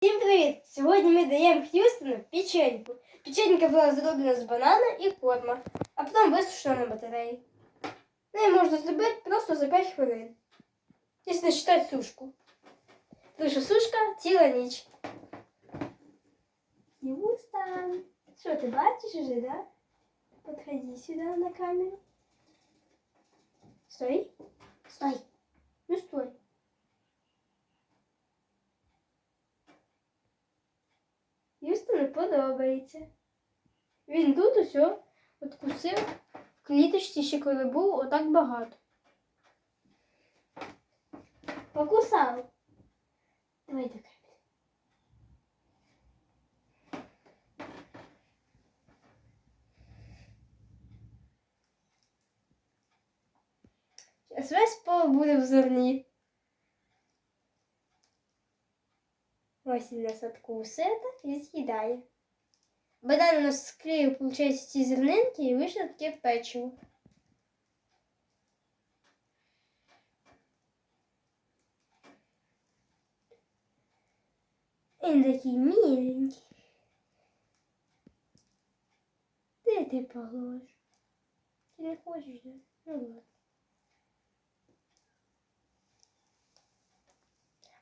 Всім привіт! Сьогодні ми даємо Х'юстону печеньку. Печенька була зроблена з банана і корма, а потім висушена на батареї. Неї можна зробити просто за 5 хвилин. Якщо не вважати сушку. Тому що сушка ціла ніч. Х'юстон, що ти бачиш уже, да? Подходи сюди на камеру. Стой. Стой. Ну стой. Юстону подобається. Він тут усе откусив в кліточці ще коли був отак багато. Покусав. Давай так. Зараз весь пол буде в зерні. Ось він нас откусує і з'їдає. Банан у нас склеїв, виходить, ці зернинки і вийшло таке печиво. Він такий миленький. Де ти положиш? Ти не хочеш, да? Ну ладно.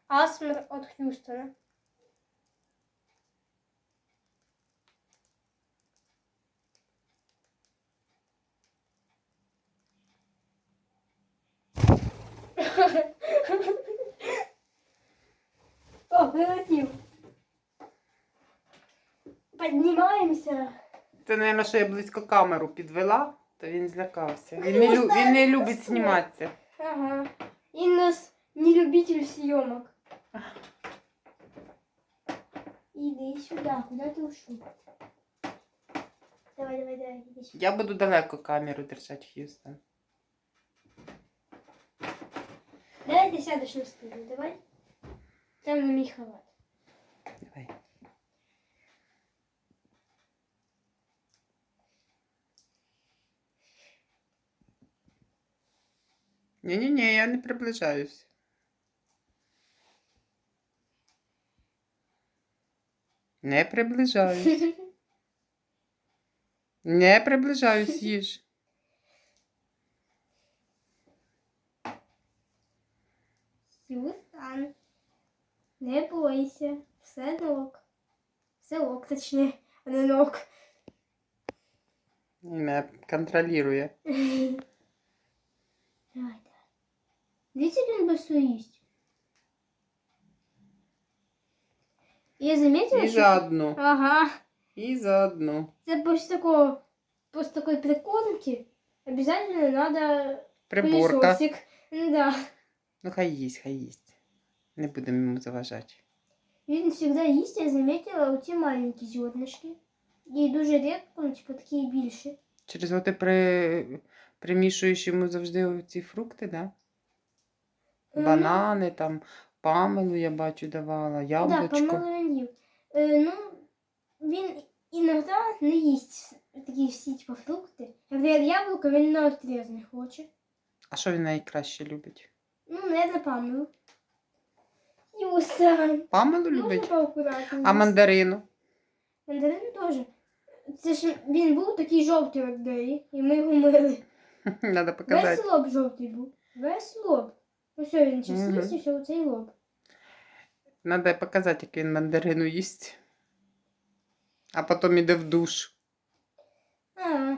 Асмер от Хьюстона. Піднімаємося. Це, мабуть, що я близько камеру підвела, то він злякався. Він не, лю... він не любить зніматися. Ага. И нас не любитель съемок. Иди сюда, куда ты ушел? Давай, давай, давай, иди сюда. Я буду далеко камеру держати, Х'юстон. Давай ты сядешь на стуле, давай. Там на мій халат. Давай. Ні-ні-ні, я не приближаюсь. Не приближаюсь. Не приближаюсь, їж. Сюстан. Не бойся. Все ног. Все ок, точнее, а не ног. Він мене контролює. Давай, давай. Видите, как он быстро есть? Я заметила, І що... заодно. Ага. І заодно. Це после такого, после такой прикормки обязательно надо Приборка. пылесосик. Да. Ну, хай їсть, хай їсть. Не будемо йому заважати. Він всегда їсть, я заметила оці маленькі зернышки. І дуже рідко, ну, типу, такі більші. Через те ти при... примішуєш йому завжди ці фрукти, да? Банани, там, памелу я бачу давала, Так, яблучко. помилуванів. Е, ну, він іноді не їсть такі всі, типу, фрукти. Наприклад, яблуко він на отріз не хоче. А що він найкраще любить? Ну, наверное, памелу. Юстан. Памелу любить? А мандарину? Мандарин теж. Це ж він був такий жовтий от неї, і ми його мили. Треба Весь лоб жовтий був. Весь лоб. Ось він чи Мгм. слизь, і все оцей лоб. Треба показати, як він мандарину їсть. А потім іде в душ. А.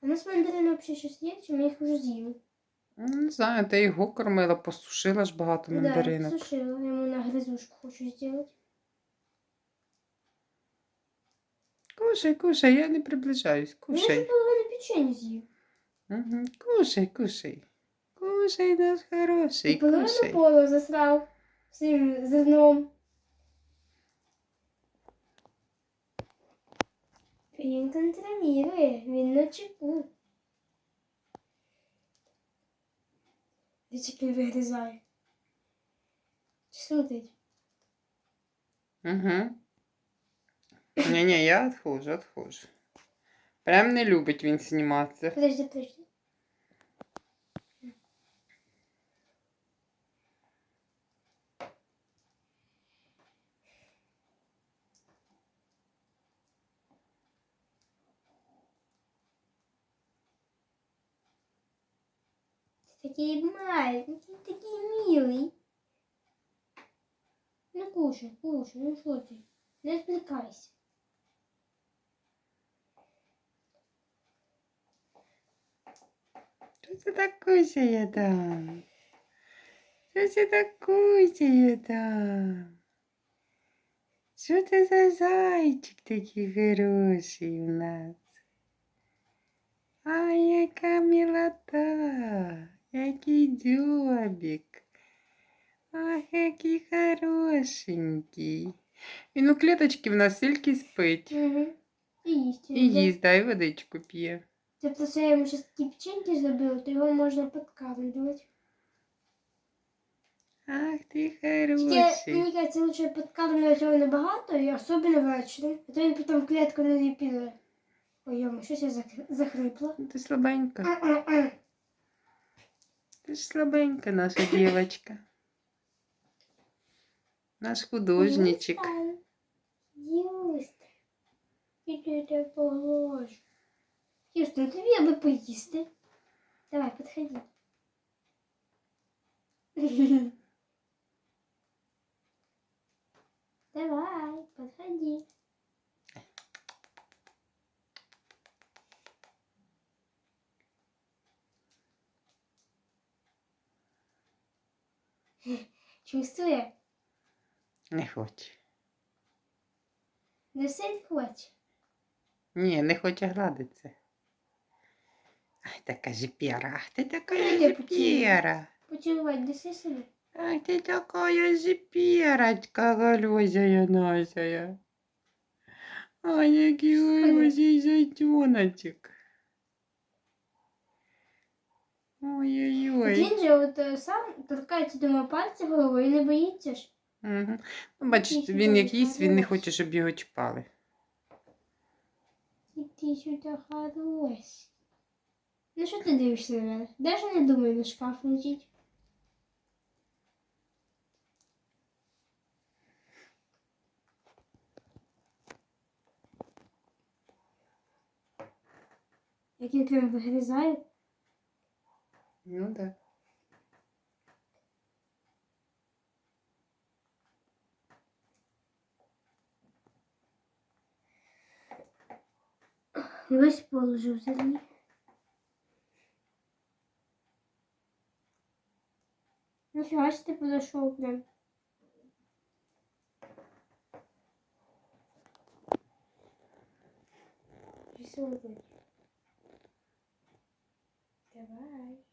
У нас мандарини взагалі щось є, чи ми їх вже з'їли? Ну, Не знаю, ти його кормила, посушила ж багато мандаринок. Да, сушила. Я йому на гризушку хочу зробити. Кушай, кушай, я не приближаюсь. Він вже Кушай. половину печені з'їв. Угу. Кушай, кушай. Кушай, наш хороший, І половину кушай. полу засрав цим зерном. Він контролює, він на чеку. Дивіться, як він вигризає. Чеснутить. Угу. Ні-ні, я відходжу, відходжу. Прям не любить він зніматися. Подожди, подожди. Такий маленький, такий милий. Ну кушай, кушай, ну що ти? Не відвлікайся. Що це так кусає там? Що це так кусає там? Що це за зайчик такий хороший у нас? Ай, яка милота, який дзьобик. Ах, який хорошенький. Він у клеточці в нас тільки спить. Угу. І їсть. І їсть, да, і водичку п'є. Тобто це я йому щось такі печеньки зробила, то його можна підкармлювати. Ах, ти хороший. мені кажеться, лучше підкармлювати його небагато, і особливо ввечері. А то він потім в клітку не піде. Ой, йому, щось я захрипла. Ти слабенька. М-м-м. Ти ж слабенька наша дівчинка. Наш художничек. Їсти. Іди я тебе поглажу. Юстин, тобі аби поїсти. Давай, підходи. Давай, подходи. Чувствує? Не хоче. Не все хоче. Ні, не хоче гладитися. Ай, така жіпєра. Ах, ти така жіпєра. Поцілувати, неси собі. Ах, ти така жіпєрочка галюзя носая. Ай, який галюзий зайчоночок. Ой-ой-ой. Він же от е, сам торкається мого пальця головою і не боїться ж. Угу. Ну, бачиш, він як їсть, він не хоче, щоб його чіпали. І ти сюди хороший. Ну що ти дивишся на мене? Даже не думай на шкаф летіть. Як він прям вигризає. Ну да. Весь положив за ній. Нафіга ж ти подошов прям. Рисунок. Давай.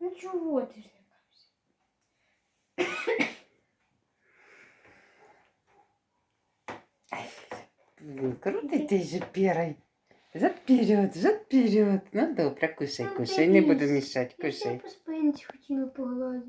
Ну чого ти ж лякався? Крутите же перой. Заперед, заперед. Ну добре, кушай, Ну, кушай, не буду дивись. мішати, Я ще кушай. по спинці хотіла погладити.